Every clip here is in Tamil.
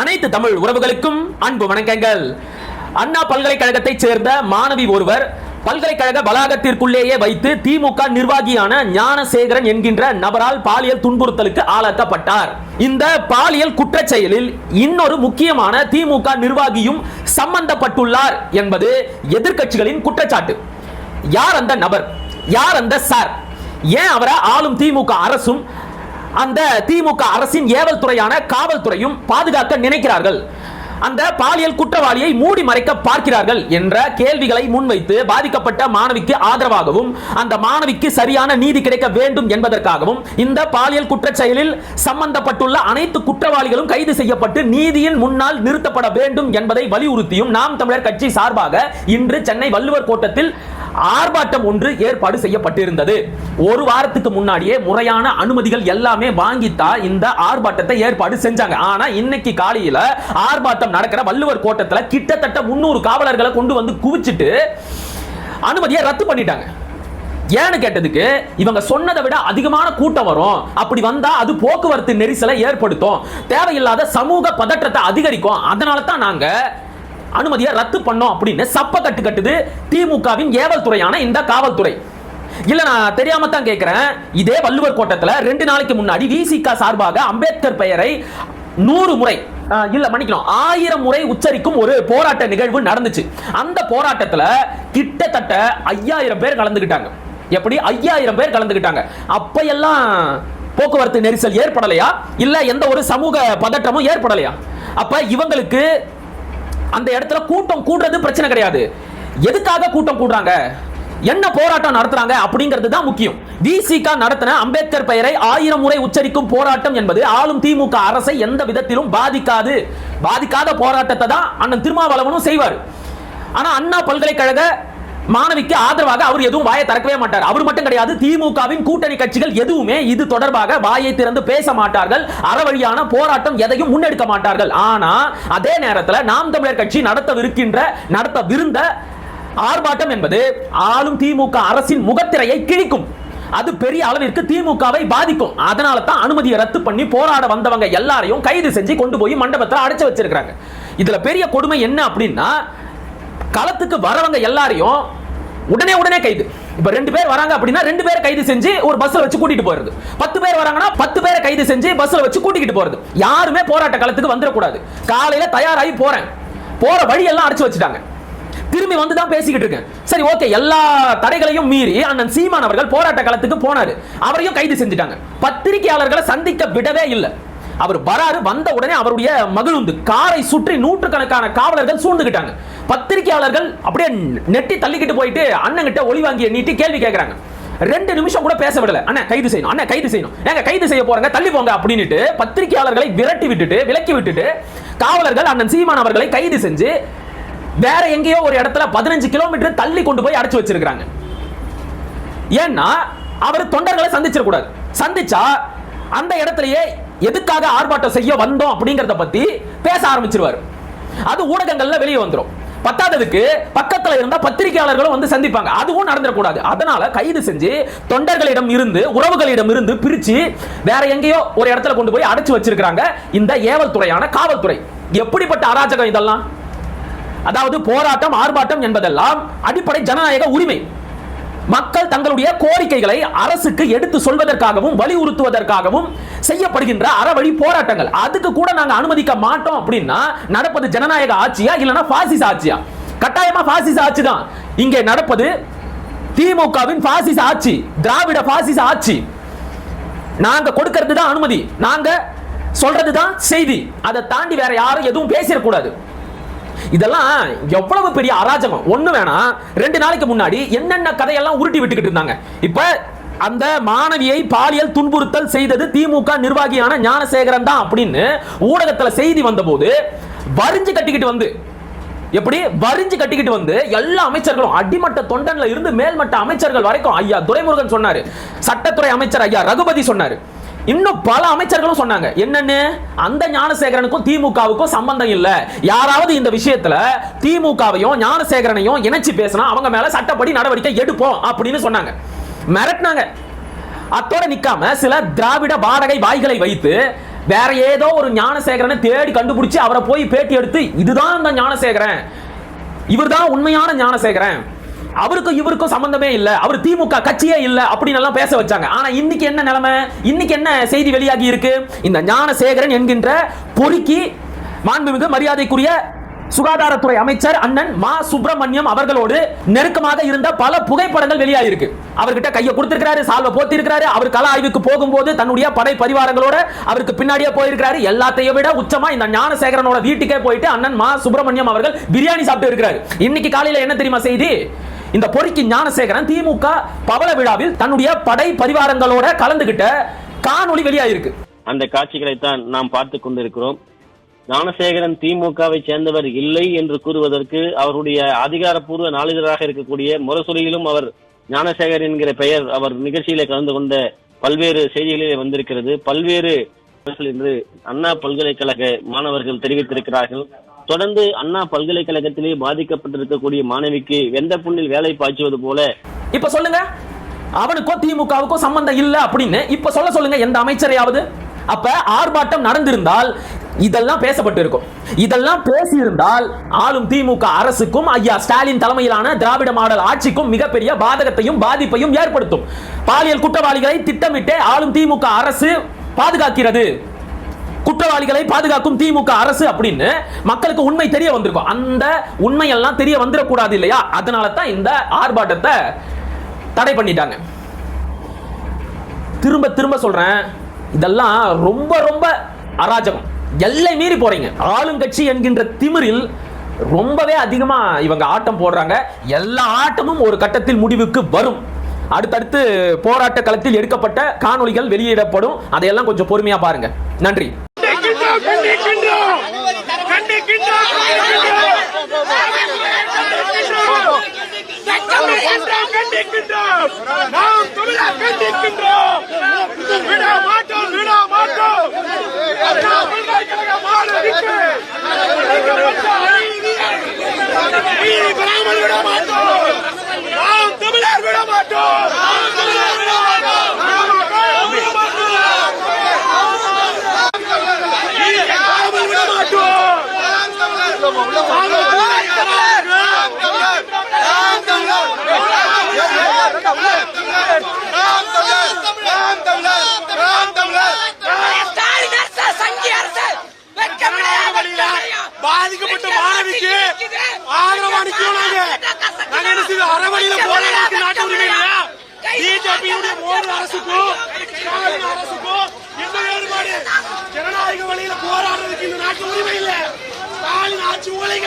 அனைத்து தமிழ் உறவுகளுக்கும் அன்பு வணக்கங்கள். அண்ணா பல்கலைக்கழகத்தைச் சேர்ந்த மாணவி ஒருவர் பல்கலைக்கழக வளாகத்திற்குள்ளேயே வைத்து திமுக நிர்வாகியான ஞானசேகரன் என்கின்ற நபரால் பாலியல் துன்புறுத்தலுக்கு ஆளாக்கப்பட்டார். இந்த பாலியல் குற்ற செயலில் இன்னொரு முக்கியமான திமுக நிர்வாகியும் சம்பந்தப்பட்டுள்ளார் என்பது எதிர்க்கட்சிகளின் குற்றச்சாட்டு. யார் அந்த நபர்? யார் அந்த சார்? ஏன் அவரை ஆளும் திமுக அரசும் அந்த திமுக அரசின் ஏவல் துறையான காவல்துறையும் பாதுகாக்க நினைக்கிறார்கள். அந்த பாலியல் குற்றவாளியை மூடி மறைக்க பார்க்கிறார்கள் என்ற கேள்விகளை முன்வைத்து பாதிக்கப்பட்ட மாணவிக்கு ஆதரவாகவும் அந்த மாணவிக்கு சரியான நீதி கிடைக்க வேண்டும் என்பதற்காகவும் இந்த பாலியல் குற்றச் செயலில் சம்பந்தப்பட்டுள்ள அனைத்து குற்றவாளிகளும் கைது செய்யப்பட்டு நீதியின் முன்னால் நிறுத்தப்பட வேண்டும் என்பதை வலியுறுத்தியும் நாம் தமிழர் கட்சி சார்பாக இன்று சென்னை வள்ளுவர் கோட்டத்தில் ஆர்ப்பாட்டம் ஒன்று ஏற்பாடு செய்யப்பட்டிருந்தது. ஒரு வாரத்துக்கு முன்னாடியே முறையான அனுமதிகள் எல்லாமே வாங்கித்தான் இந்த ஆர்ப்பாட்டத்தை ஏற்பாடு செஞ்சாங்க. ஆனா இன்னைக்கு காலையில ஆர்ப்பாட்டம் நடக்கிற வள்ளுவர் கோட்டத்துல கிட்டத்தட்ட முன்னூறு காவலர்களை கொண்டு வந்து குவிச்சிட்டு அனுமதியை ரத்து பண்ணிட்டாங்க. ஏன்னு கேட்டதுக்கு இவங்க சொன்னதை விட அதிகமான கூட்டம் வரும். அப்படி வந்தா அது போக்குவரத்து நெரிசலை ஏற்படுத்தும். தேவையில்லாத சமூக பதற்றத்தை அதிகரிக்கும். அதனால தான் நாங்க அனுமதியை ரத்து பண்ணோம் அப்படின்னு சப்ப கட்டு கட்டுது திமுகவின் ஏவல் துறையான இந்த காவல்துறை. இல்ல நான் தெரியாம தான் கேட்கிறேன் இதே வள்ளுவர் கோட்டத்தில் ரெண்டு நாளைக்கு முன்னாடி விசிகா சார்பாக அம்பேத்கர் பெயரை நூறு முறை இல்ல மன்னிக்கணும். ஆயிரம் முறை உச்சரிக்கும் ஒரு போராட்ட நிகழ்வு நடந்துச்சு. அந்த போராட்டத்துல கிட்டத்தட்ட ஐயாயிரம் பேர் கலந்துக்கிட்டாங்க எப்படி? ஐயாயிரம் பேர் கலந்துக்கிட்டாங்க அப்ப எல்லாம் போக்குவரத்து நெரிசல் ஏற்படலையா? இல்ல எந்த ஒரு சமூக பதற்றமும் ஏற்படலையா? அப்ப இவங்களுக்கு அந்த இடத்துல கூட்டம் கூடுறது பிரச்சனை கிடையாது. எதுக்காக கூட்டம் கூடுறாங்க? என்ன போராட்டம் நடத்துறாங்க அப்படிங்கிறது தான் முக்கியம். விசிகா நடத்தின அம்பேத்கர் பெயரை ஆயிரம் முறை உச்சரிக்கும் போராட்டம் என்பது ஆளும் திமுக அரசை எந்த விதத்திலும் பாதிக்காது. பாதிக்காத போராட்டத்தை தான் அண்ணன் திருமாவளவனும் செய்வார். ஆனா அண்ணா பல்கலைக்கழக மாணவிக்கு ஆதரவாக அவர் எதுவும் வாயை திறக்கவே மாட்டார். அவர் மட்டும் கிடையாது திமுகவின் கூட்டணி கட்சிகள் எதுவுமே இது தொடர்பாக வாயை திறந்து பேச மாட்டார்கள். அறவழியான போராட்டம் எதையும் முன்னெடுக்க மாட்டார்கள். ஆனா அதே நேரத்தில் நாம் தமிழர் கட்சி நடத்தவிருக்கின்ற நடத்தவிருந்த ஆர்ப்பாட்டம் என்பது ஆளும் திமுக அரசின் முகத்திரையை கிழிக்கும். அது பெரிய அளவிற்கு திமுகவை பாதிக்கும். அதனால தான் அனுமதியை ரத்து பண்ணி போராட வந்தவங்க எல்லாரையும் கைது செஞ்சு கொண்டு போய் மண்டபத்தில் அடைச்சு வச்சிருக்கிறாங்க. இதுல பெரிய கொடுமை என்ன அப்படின்னா களத்துக்கு வரவங்க எல்லாரையும் உடனே உடனே கைது. இப்ப ரெண்டு பேர் வராங்க அப்படின்னா ரெண்டு பேரை கைது செஞ்சு ஒரு பஸ்ல வச்சு கூட்டிட்டு போறது. பத்து பேர் வராங்கன்னா பத்து பேரை கைது செஞ்சு பஸ்ல வச்சு கூட்டிட்டு போறது. யாருமே போராட்ட களத்துக்கு வந்துடக்கூடாது. காலையில தயாராகி போறேன். போற வழியெல்லாம் அடைச்சு வச்சுட்டாங்க. திரும்பி வந்து தான் பேசிக்கிட்டு இருக்கேன். சரி ஓகே எல்லா தடைகளையும் மீறி அண்ணன் சீமான் அவர்கள் போராட்ட களத்துக்கு போனாரு. அவரையும் கைது செஞ்சுட்டாங்க. பத்திரிகையாளர்களை சந்திக்க விடவே இல்லை. அவர் வராரு வந்த உடனே அவருடைய மகிழுந்து காரை சுற்றி நூற்றுக்கணக்கான காவலர்கள் சூழ்ந்துகிட்டாங்க. பத்திரிகையாளர்கள் அப்படியே நெட்டி தள்ளிக்கிட்டு போயிட்டு அண்ணங்கிட்ட ஒளி வாங்கிய நீட்டி கேள்வி கேட்கறாங்க ரெண்டு நிமிஷம் கூட பேச விடல. அண்ணன் கைது செய்யணும். அண்ணன் கைது செய்யணும். ஏங்க கைது செய்ய போறாங்க தள்ளி போங்க அப்படின்னுட்டு பத்திரிகையாளர்களை விரட்டி விட்டுட்டு விலக்கி விட்டுட்டு காவலர்கள் அண்ணன் சீமான் அவர்களை கைது செஞ்சு வேற எங்கேயோ ஒரு இடத்துல பதினஞ்சு கிலோமீட்டர் தள்ளி கொண்டு போய் அடைச்சு வச்சிருக்காங்க ஏன்னா அவர் தொண்டர்களை சந்திச்சிடக்கூடாது. சந்திச்சா அந்த இடத்துலயே எதுக்காக ஆர்ப்பாட்டம் செய்ய வந்தோம் அப்படிங்கறத பத்தி பேச ஆரம்பிச்சிருவாரு. அது ஊடகங்கள்ல வெளியே வந்துடும் பத்தாததுக்கு பக்கத்துல இருந்த பத்திரிகையாளர்களும் வந்து சந்திப்பாங்க. அதுவும் நடந்துடக்கூடாது. அதனால கைது செஞ்சு தொண்டர்களிடம் இருந்து உறவுகளிடம் இருந்து பிரிச்சு வேற எங்கேயோ ஒரு இடத்துல கொண்டு போய் அடைச்சு வச்சிருக்காங்க இந்த ஏவல் துறையான காவல்துறை. எப்படிப்பட்ட அராஜகம் இதெல்லாம்? அதாவது போராட்டம் ஆர்ப்பாட்டம் என்பதெல்லாம் அடிப்படை ஜனநாயக உரிமை. மக்கள் தங்களுடைய கோரிக்கைகளை அரசுக்கு எடுத்து சொல்வதற்காகவும் வலியுறுத்துவதற்காகவும் செய்யப்படுகின்ற அறவழி போராட்டங்கள். அதுக்கு கூட நாங்க அனுமதிக்க மாட்டோம் அப்படின்னா நடப்பது ஜனநாயக ஆட்சியா இல்லைன்னா பாசிச ஆட்சியா? கட்டாயமா பாசிச ஆட்சி தான். இங்கே நடப்பது திமுகவின் பாசிச ஆட்சி திராவிட பாசிச ஆட்சி. நாங்க கொடுக்கிறது தான் அனுமதி. நாங்க சொல்றது தான் செய்தி. அதை தாண்டி வேற யாரும் எதுவும் பேசிடக்கூடாது. இதெல்லாம் எவ்வளவு பெரிய அராஜகம்? ஒண்ணு வேணாம் ரெண்டு நாளைக்கு முன்னாடி என்னென்ன கதையெல்லாம் உருட்டி விட்டுக்கிட்டு இருந்தாங்க? இப்ப அந்த மாணவியை பாலியல் துன்புறுத்தல் செய்தது திமுக நிர்வாகியான ஞானசேகரன் தான் அப்படின்னு ஊடகத்துல செய்தி வந்தபோது வரிஞ்சு கட்டிக்கிட்டு வந்து எப்படி? வரிஞ்சு கட்டிக்கிட்டு வந்து எல்லா அமைச்சர்களும் அடிமட்ட தொண்டன்ல இருந்து மேல்மட்ட அமைச்சர்கள் வரைக்கும் ஐயா துரைமுருகன் சொன்னாரு. சட்டத்துறை அமைச்சர் ஐயா ரகுபதி சொன்னாரு. இன்னும் பல அமைச்சர்களும் சொன்னாங்க. என்னன்னு? அந்த ஞானசேகரனுக்கும் திமுகவுக்கும் சம்பந்தம் இல்ல. யாராவது இந்த விஷயத்துல திமுகவையும் ஞானசேகரனையும் இணைச்சு பேசினா அவங்க மேல சட்டப்படி நடவடிக்கை எடுப்போம் அப்படின்னு சொன்னாங்க. மிரட்டினாங்க. அத்தோட நிக்காம சில திராவிட வாடகை வாய்களை வைத்து வேற ஏதோ ஒரு ஞானசேகரனை தேடி கண்டுபிடிச்சு அவரை போய் பேட்டி எடுத்து இதுதான் அந்த ஞானசேகரன். இவர்தான் உண்மையான ஞானசேகரன். அவருக்கும் இவருக்கும் சம்பந்தமே இல்ல. அவர் திமுக கட்சியே இல்ல அப்படின்னு எல்லாம் பேச வச்சாங்க. ஆனா இன்னைக்கு என்ன நிலைமை? இன்னைக்கு என்ன செய்தி வெளியாகி இருக்கு? இந்த ஞானசேகரன் என்கின்ற பொறுக்கி மாண்புமிகு மரியாதைக்குரிய சுகாதாரத்துறை அமைச்சர் அண்ணன் மா. சுப்பிரமணியம் அவர்களோடு நெருக்கமாக இருந்த பல புகைப்படங்கள் வெளியாயிருக்கு அவர்கிட்ட கையை கொடுத்திருக்கிறாரு சால்வை போத்திருக்கிறாரு. அவர் கல ஆய்வுக்கு போகும்போது தன்னுடைய படை பரிவாரங்களோட அவருக்கு பின்னாடியே போயிருக்கிறாரு. எல்லாத்தையும் விட உச்சமா இந்த ஞானசேகரனோட வீட்டுக்கே போயிட்டு அண்ணன் மா. சுப்பிரமணியம் அவர்கள் பிரியாணி சாப்பிட்டு இருக்கிறாரு. இன்னைக்கு காலையில என்ன தெரியுமா செய்தி? இந்த பொறிக்கு ஞானசேகரன் திமுக பவள விழாவில் தன்னுடைய படை பரிவாரங்களோட கலந்துகிட்ட காணொளி வெளியாயிருக்கு. அந்த காட்சிகளை தான் நாம் பார்த்து கொண்டிருக்கிறோம். ஞானசேகரன் திமுகவை சேர்ந்தவர் இல்லை என்று கூறுவதற்கு அவருடைய அதிகாரப்பூர்வ நாளிதழாக இருக்கக்கூடிய முரசொலியிலும் அவர் ஞானசேகர் என்கிற பெயர் அவர் நிகழ்ச்சியில கலந்து கொண்ட பல்வேறு செய்திகளிலே வந்திருக்கிறது. பல்வேறு என்று அண்ணா பல்கலைக்கழக மாணவர்கள் தெரிவித்திருக்கிறார்கள். தொடர்ந்து அண்ணா பல்கலைக்கழகத்திலே பாதிக்கப்பட்டிருக்கக்கூடிய மாணவிக்கு வெந்த புண்ணில் வேலை பாய்ச்சுவது போல. இப்ப சொல்லுங்க. அவனுக்கும் திமுகவுக்கும் சம்பந்தம் இல்ல அப்படின்னு இப்ப சொல்ல சொல்லுங்க எந்த அமைச்சரையாவது. அப்ப ஆர்ப்பாட்டம் நடந்திருந்தால் இதெல்லாம் பேசப்பட்டு இருக்கும். இதெல்லாம் பேசியிருந்தால் ஆளும் திமுக அரசுக்கும் ஐயா ஸ்டாலின் தலைமையிலான திராவிட மாடல் ஆட்சிக்கும் மிகப்பெரிய பாதகத்தையும் பாதிப்பையும் ஏற்படுத்தும். பாலியல் குற்றவாளிகளை திட்டமிட்டே ஆளும் திமுக அரசு பாதுகாக்கிறது. குற்றவாளிகளை பாதுகாக்கும் திமுக அரசு அப்படின்னு மக்களுக்கு உண்மை தெரிய வந்திருக்கும். அந்த உண்மையெல்லாம் தெரிய வந்துடக்கூடாது இல்லையா? அதனால தான் இந்த ஆர்ப்பாட்டத்தை தடை பண்ணிட்டாங்க. திரும்ப திரும்ப சொல்றேன். இதெல்லாம் ரொம்ப ரொம்ப அராஜகம். எல்லை மீறி போறீங்க. ஆளுங்கட்சி என்கின்ற திமிரில் ரொம்பவே அதிகமா இவங்க ஆட்டம் போடுறாங்க. எல்லா ஆட்டமும் ஒரு கட்டத்தில் முடிவுக்கு வரும். அடுத்தடுத்து போராட்ட களத்தில் எடுக்கப்பட்ட காணொளிகள் வெளியிடப்படும். அதையெல்லாம் கொஞ்சம் பொறுமையா பாருங்க. நன்றி. கண்டிக்கின்றோம். கண்டிக்கின்றோம் கண்டிக்கின்றோம் சட்டமன்றம் கண்டிக்கின்றோம் நாம் தமிழர் கண்டிக்கின்றோம் விட மாட்டோம் விட மாட்டோம் அண்ணா பல்கலைக்கழக மாணவிக்கு அளிக்கப்பட்ட அநீதியை நீதி பெறாமல் விட மாட்டோம் நாம் தமிழர் விட மாட்டோம் நாம் தமிழர் விட மாட்டோம் விட மாட்டோம் நீதி பெறாமல் விட மாட்டோம் ஸ்டாலின் அரசு, சங்கி அரசு, வெட்கமில்லையா? பாதிக்கப்பட்ட மாணவிக்கு ஆதரவா நிக்கிறோம் நாங்க நாங்க என்ன செய்வோம்? அறவழியில போராடுறதுக்கு நாட்டு உரிமை இல்லையா? பிஜேபியுடைய மோடி அரசுக்கும் ஸ்டாலின் அரசுக்கும் என்ன வேறுபாடு? ஜனநாயக வழியில போராடுறதுக்கு இந்த நாட்டு உரிமை இல்ல. ஸ்டாலின் ஆட்சி ஒழிக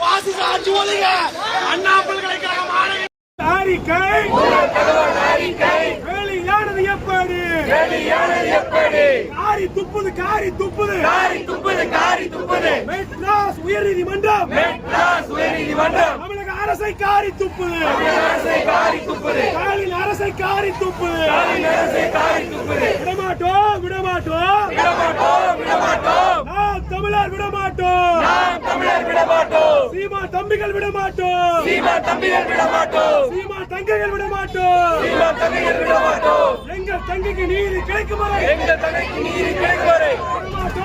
பாசிச ஆட்சி ஒழிக அண்ணா பல்கலைக்கழக மாணவி அறிக்கை வெளியானது வெளியானது எப்படி? காரி துப்புது காரி துப்புது. காரி துப்புது காரி துப்புது. மெட்ராஸ் உயர்நீதிமன்றம். மெட்ராஸ் உயர்நீதிமன்றம். தமிழக அரசை காரி துப்புது. தமிழக அரசை காரி துப்புது. ஸ்டாலின் அரசை காரி துப்புது ஸ்டாலின் அரசை காரி துப்புது விடமாட்டோம் விடமாட்டோம். விடமாட்டோம் விடமாட்டோம். நாம் தமிழர் விடமாட்டோம். நாம் தமிழர் விடமாட்டோம். சீமா தம்பிகள் விடமாட்டோம். சீமா தம்பிகள் விடமாட்டோம். சீமா தங்கைகள் விடமாட்டோம். சீமா தங்கைகள் விடமாட்டோம். எங்கள் தங்கைக்கு நீதி கிடைக்கும் வரை. எங்கள் தங்கைக்கு நீதி கிடைக்கும் வரை. விடமாட்டோம்.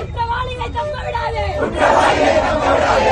குற்றவாளிகளை தங்க விடாதே குற்றவாளிகளை தங்க விடாதே.